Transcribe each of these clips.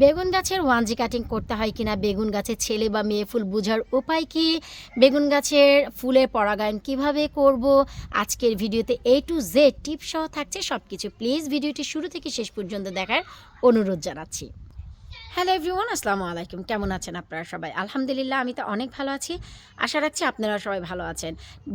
বেগুন গাছের ওয়ানজি কাটিং করতে হয় কিনা, বেগুন গাছের ছেলে বা মেয়ে ফুল বোঝার উপায় কি, বেগুন গাছের ফুলের পরাগায়ন কীভাবে করব, আজকের ভিডিওতে এ টু জেড টিপ সহ থাকছে সব কিছু প্লিজ ভিডিওটি শুরু থেকে শেষ পর্যন্ত দেখার অনুরোধ জানাচ্ছি। হ্যালো এভরিওয়ান আসসালামু আলাইকুম কেমন আছেন আপনারা সবাই? আলহামদুলিল্লাহ, আমি তো অনেক ভালো আছি। আশা রাখছি আপনারা সবাই ভালো আছেন।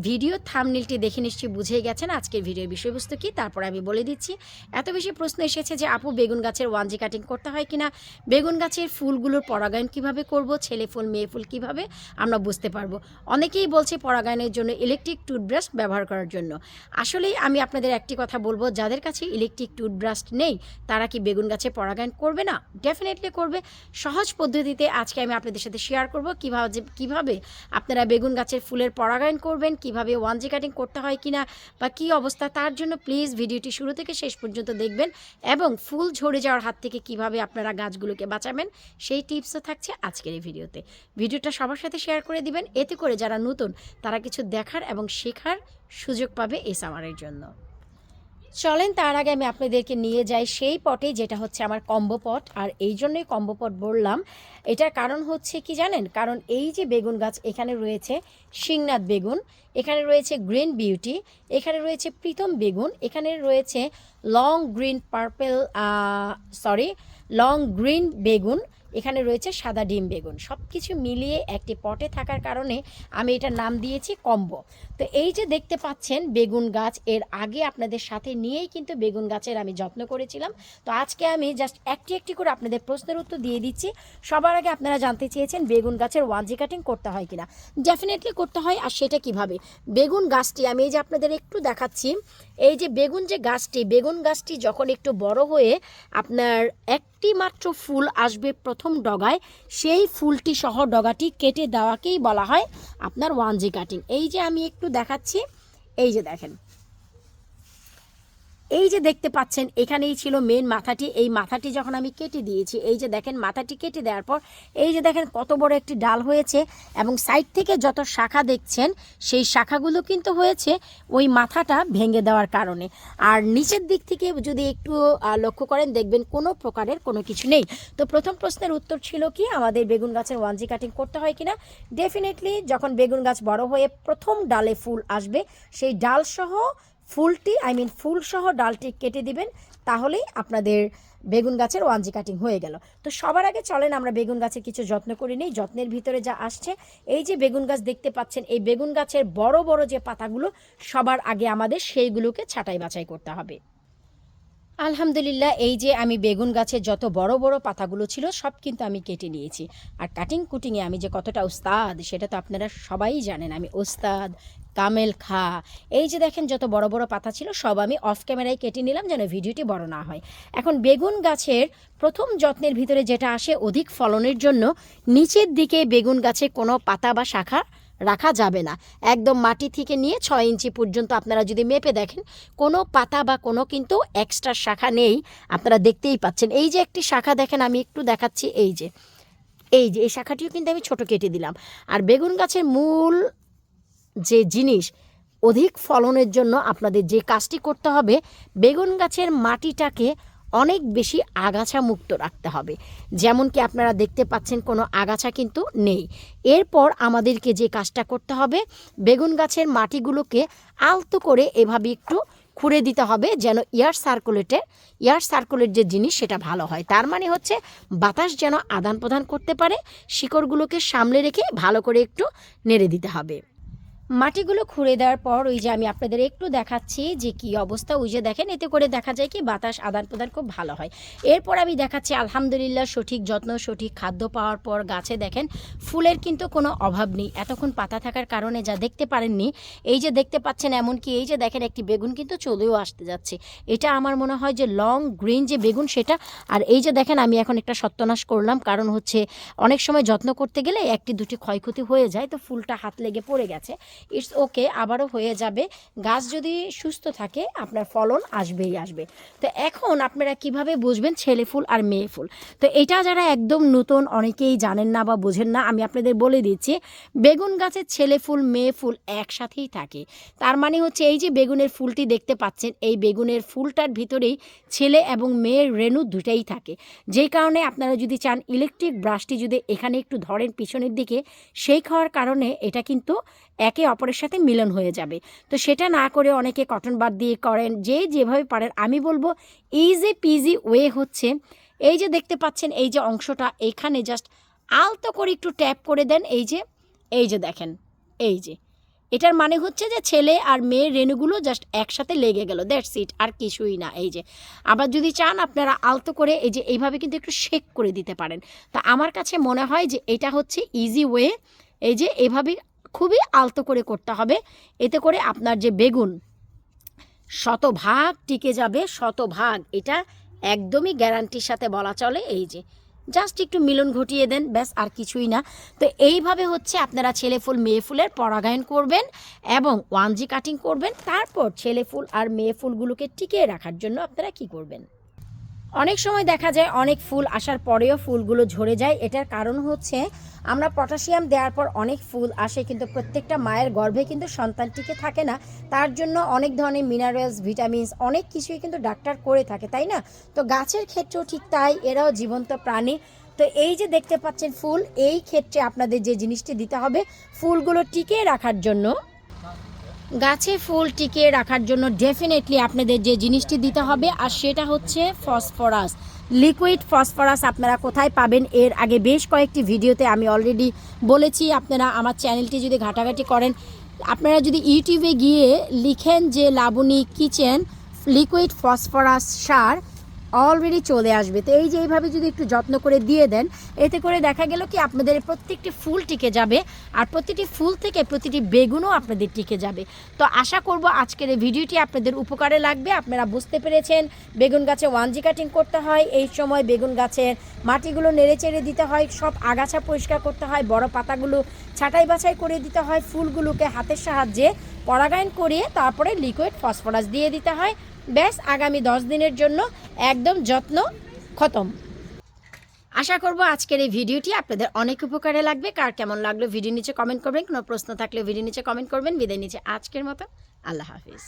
ভিডিও থামনিলটি দেখে নিশ্চয়ই বুঝে গেছেন আজকের ভিডিওর বিষয়বস্তু কি। তারপর আমি বলে দিচ্ছি, এত বেশি প্রশ্ন এসেছে যে, আপু, বেগুন গাছের ওয়ানজি কাটিং করতে হয় কিনা? বেগুন গাছের ফুলগুলোর পরাগায়ন কীভাবে করব? ছেলে ফুল, মেয়ে ফুল কীভাবে? আমরা বুঝতে পারব। অনেকেই বলছে পরাগায়নের জন্য ইলেকট্রিক টুথব্রাশ ব্যবহার করার জন্য। আসলেই আমি আপনাদের একটি কথা বলব, যাদের কাছে ইলেকট্রিক টুথব্রাশ নেই, তারা কি বেগুন গাছে পরাগায়ন করবে না? ডেফিনেটলি করবে। সহজ পদ্ধতিতে আজকে আমি আপনাদের সাথে শেয়ার করব। কীভাবে কীভাবে আপনারা বেগুন গাছের ফুলের পরাগায়ন করবেন, কীভাবে ওয়ানজি কাটিং করতে হয় কিনা বা কী অবস্থা, তার জন্য প্লিজ ভিডিওটি শুরু থেকে শেষ পর্যন্ত দেখবেন এবং ফুল ঝরে যাওয়ার হাত থেকে কীভাবে আপনারা গাছগুলোকে বাঁচাবেন, সেই টিপসও থাকছে আজকের এই ভিডিওতে। ভিডিওটা সবার সাথে শেয়ার করে দিবেন, এতে করে যারা নতুন, তারা কিছু দেখার এবং শেখার সুযোগ পাবে এই সামারের জন্য। চলেন, তার আগে আমি আপনাদেরকে নিয়ে যাই সেই পটে যেটা হচ্ছে আমার কম্বো পট। আর এই জন্যই কম্বো পট বললাম। এটার কারণ হচ্ছে কি জানেন? কারণ এই যে বেগুন গাছ এখানে রয়েছে শিংনাথ বেগুন, এখানে রয়েছে গ্রিন বিউটি, এখানে রয়েছে প্রীতম বেগুন, এখানে রয়েছে long green purple sorry long green বেগুন এখানে রয়েছে সাদা ডিম বেগুন। সব কিছু মিলিয়ে একটি পটে থাকার কারণে আমি এটার নাম দিয়েছি কম্বো। তো এই যে দেখতে পাচ্ছেন বেগুন গাছ, এর আগে আপনাদের সাথে নিয়েই কিন্তু বেগুন গাছের আমি যত্ন করেছিলাম। তো আজকে আমি জাস্ট একটি একটি করে আপনাদের প্রশ্নের উত্তর দিয়ে দিচ্ছি। সবার আগে আপনারা জানতে চেয়েছেন বেগুন গাছের ওয়ানজি কাটিং করতে হয় কিনা। ডেফিনেটলি করতে হয়, আর সেটা কীভাবে? বেগুন গাছটি, আমি এই যে আপনাদের একটু দেখাচ্ছি, এই যে বেগুন যে গাছটি, বেগুন গাছটি যখন একটু বড় হয়ে আপনার একটি মাত্র ফুল আসবে প্রথম ডগায়, সেই ফুলটি সহ ডগাটি কেটে দেওয়াকেই বলা হয় আপনার ওয়ানজি কাটিং। এই যে আমি একটু দেখাচ্ছি, এই যে দেখেন। এই যে দেখতে পাচ্ছেন, এখানেই ছিল মেন মাথাটি। এই মাথাটি যখন আমি কেটে দিয়েছি, এই যে দেখেন, মাথাটি কেটে দেওয়ার পর, এই যে দেখেন কত বড় একটি ডাল হয়েছে এবং সাইড থেকে যত শাখা দেখছেন, সেই শাখাগুলো কিন্তু হয়েছে ওই মাথাটা ভেঙে দেওয়ার কারণে। আর নিচের দিক থেকে যদি একটু লক্ষ্য করেন, দেখবেন কোনো প্রকারের কোনো কিছু নেই। তো প্রথম প্রশ্নের উত্তর ছিল কি, আমাদের বেগুন গাছের ওয়ানজি কাটিং করতে হয় কিনা? ডেফিনেটলি যখন বেগুন গাছ বড় হয়ে প্রথম ডালে ফুল আসবে, সেই ডাল সহ ফুলটি আই মিন ফুল সহ ডালটি কেটে দিবেন, তাহলেই আপনাদের বেগুন গাছের ওয়ানজি কাটিং হয়ে গেল। তো সবার আগে চলেন, আমরা বেগুন গাছের কিছু যত্ন করে নিই, যত্নের ভিতরে যা আসছে। এই যে বেগুন গাছ দেখতে পাচ্ছেন, এই বেগুন গাছের বড় বড় যে পাতাগুলো, সবার আগে আমাদের সেইগুলোকে ছাঁটাই বাছাই করতে হবে। আলহামদুলিল্লাহ, এই যে আমি বেগুন গাছের যত বড় বড় পাতাগুলো ছিল, সব কিন্তু আমি কেটে নিয়েছি। আর কাটিং কুটিংয়ে আমি যে কতটা উস্তাদ সেটা তো আপনারা সবাই জানেন, আমি ওস্তাদ কামেল খা। এই যে দেখেন যত বড় বড় পাতা ছিল, সব আমি অফ ক্যামেরায় কেটে নিলাম যেন ভিডিওটি বড় না হয়। এখন বেগুন গাছের প্রথম যত্নের ভিতরে যেটা আসে অধিক ফলনের জন্য, নিচের দিকে বেগুন গাছে কোনো পাতা বা শাখা রাখা যাবে না। একদম মাটি থেকে নিয়ে ছয় ইঞ্চি পর্যন্ত আপনারা যদি মেপে দেখেন, কোনো পাতা বা কোনো কিন্তু এক্সট্রা শাখা নেই, আপনারা দেখতেই পাচ্ছেন। এই যে একটি শাখা দেখেন, আমি একটু দেখাচ্ছি, এই যে। এই যে, এই শাখাটিও কিন্তু আমি ছোট কেটে দিলাম। আর বেগুন গাছের মূল যে জিনিস অধিক ফলনের জন্য আপনাদের যে কাজটি করতে হবে, বেগুন গাছের মাটিটাকে অনেক বেশি আগাছা মুক্ত রাখতে হবে। যেমন কি আপনারা দেখতে পাচ্ছেন কোনো আগাছা কিন্তু নেই। এরপর আমাদেরকে যে কাজটা করতে হবে, বেগুন গাছের মাটিগুলোকে আলতো করে এভাবে একটু খুঁড়ে দিতে হবে যেন এয়ার সার্কুলেটে এয়ার সার্কুলেট যে জিনিস সেটা ভালো হয়। তার মানে হচ্ছে বাতাস যেন আদান প্রদান করতে পারে, শিকড়গুলোকে সামলে রেখে ভালো করে একটু নেড়ে দিতে হবে। মাটিগুলো খুঁড়ে দেওয়ার পর ওই যে আমি আপনাদের একটু দেখাচ্ছি যে কি অবস্থা। ওই যে দেখেন, এতে করে দেখা যায় কি বাতাস আদান প্রদান খুব ভালো হয়। এরপর আমি দেখাচ্ছি, আলহামদুলিল্লাহ সঠিক যত্ন, সঠিক খাদ্য পাওয়ার পর গাছে দেখেন, ফুলের কিন্তু কোনো অভাব নেই। এতক্ষণ পাতা থাকার কারণে যা দেখতে পারেননি, এই যে দেখতে পাচ্ছেন এমনকি এই যে দেখেন একটি বেগুন কিন্তু চলেও আসতে যাচ্ছে। এটা আমার মনে হয় যে লং গ্রিন যে বেগুন সেটা, আর এই যে দেখেন আমি এখন একটা সত্যনাশ করলাম, কারণ হচ্ছে অনেক সময় যত্ন করতে গেলে একটি দুটি ক্ষয়ক্ষতি হয়ে যায়, তো ফুলটা হাত লেগে পড়ে গেছে। ইটস ওকে আবারও হয়ে যাবে। গাছ যদি সুস্থ থাকে, আপনার ফলন আসবেই আসবে। তো এখন আপনারা কীভাবে বুঝবেন ছেলে ফুল আর মেয়ে ফুল? তো এটা যারা একদম নতুন, অনেকেই জানেন না বা বোঝেন না, আমি আপনাদের বলে দিচ্ছি, বেগুন গাছের ছেলে ফুল, মেয়ে ফুল একসাথেই থাকে। তার মানে হচ্ছে এই যে বেগুনের ফুলটি দেখতে পাচ্ছেন, এই বেগুনের ফুলটার ভিতরেই ছেলে এবং মেয়ের রেণু দুটাই থাকে। যেই কারণে আপনারা যদি চান ইলেকট্রিক ব্রাশটি যদি এখানে একটু ধরেন পিছনের দিকে, সেই খাওয়ার কারণে এটা কিন্তু একে অপরের সাথে মিলন হয়ে যাবে। তো সেটা না করে অনেকে কটন বাদ দিয়ে করেন, যে যেভাবে পারেন। আমি বলব ইজি পিজি ওয়ে হচ্ছে, এই যে দেখতে পাচ্ছেন, এই যে অংশটা এইখানে জাস্ট আলতো করে একটু ট্যাপ করে দেন, এই যে এই যে দেখেন, এই যে। এটার মানে হচ্ছে যে ছেলে আর মেয়ের রেণুগুলো জাস্ট একসাথে লেগে গেল দ্যাটস ইট আর কিছুই না, এই যে। আবার যদি চান, আপনারা আলতো করে এই যে, এইভাবে কিন্তু একটু শেক করে দিতে পারেন। তা আমার কাছে মনে হয় যে এটা হচ্ছে ইজি ওয়ে এই যে, এভাবে খুবই আলতো করে করতে হবে। এতে করে আপনার যে বেগুন, শতভাগ টিকে যাবে, শতভাগ। এটা একদমই গ্যারান্টির সাথে বলা চলে। এই যে জাস্ট একটু মিলন ঘটিয়ে দেন, ব্যাস, আর কিছুই না। তো এইভাবে হচ্ছে আপনারা ছেলে ফুল, মেয়ে ফুলের পরাগায়ন করবেন এবং ওয়ানজি কাটিং করবেন। তারপর ছেলে ফুল আর মেয়ে ফুলগুলোকে টিকিয়ে রাখার জন্য আপনারা কি করবেন? অনেক সময় দেখা যায় অনেক ফুল আসার পরেও ফুলগুলো ঝরে যায়। এটার কারণ হচ্ছে আমরা পটাশিয়াম দেওয়ার পর অনেক ফুল আসে কিন্তু প্রত্যেকটা মায়ের গর্ভে কিন্তু সন্তানটিকে থাকে না। তার জন্য অনেক ধরনের মিনারেলস ভিটামিনস অনেক কিছুই কিন্তু ডাক্তার করে থাকে, তাই না? তো গাছের ক্ষেত্রেও ঠিক তাই, এরাও জীবন্ত প্রাণী। তো এই যে দেখতে পাচ্ছেন ফুল, এই ক্ষেত্রে আপনাদের যে জিনিসটি দিতে হবে, ফুলগুলো টিকিয়ে রাখার জন্য গাছে ফুল টিকে রাখার জন্য ডেফিনেটলি আপনাদের যে জিনিসটি দিতে হবে, আর সেটা হচ্ছে ফসফরাস। লিকুইড ফসফরাস আপনারা কোথায় পাবেন? এর আগে বেশ কয়েকটি ভিডিওতে আমি অলরেডি বলেছি, আপনারা আমার চ্যানেলটি যদি ঘাটাঘাটি করেন, আপনারা যদি ইউটিউবে গিয়ে লিখেন যে লাবণী কিচেন লিকুইড ফসফরাস সার অলরেডি চলে আসবে। তো এই যে এইভাবে যদি একটু যত্ন করে দিয়ে দেন, এতে করে দেখা গেল কি আপনাদের প্রত্যেকটি ফুল টিকে যাবে আর প্রতিটি ফুল থেকে প্রতিটি বেগুনও আপনাদের টিকে যাবে। তো আশা করব আজকের এই ভিডিওটি আপনাদের উপকারে লাগবে। আপনারা বুঝতে পেরেছেন, বেগুন গাছে ওয়ানজি কাটিং করতে হয়, এই সময় বেগুন গাছের মাটিগুলো নেড়ে চেড়ে দিতে হয়, সব আগাছা পরিষ্কার করতে হয়, বড় পাতাগুলো ছাঁটাই বাছাই করে দিতে হয়, ফুলগুলোকে হাতের সাহায্যে পরাগায়ন করিয়ে তারপরে লিকুইড ফসফরাস দিয়ে দিতে হয়। ব্যাস, আগামী দশ দিনের জন্য একদম যত্ন খতম। আশা করব আজকের এই ভিডিওটি আপনাদের অনেক উপকারে লাগবে। কার কেমন লাগল ভিডিও নিচে কমেন্ট করবেন। কোনো প্রশ্ন থাকলে ভিডিও নিচে কমেন্ট করবেন। বিদায় নিচে আজকের মতো। আল্লাহ হাফিজ।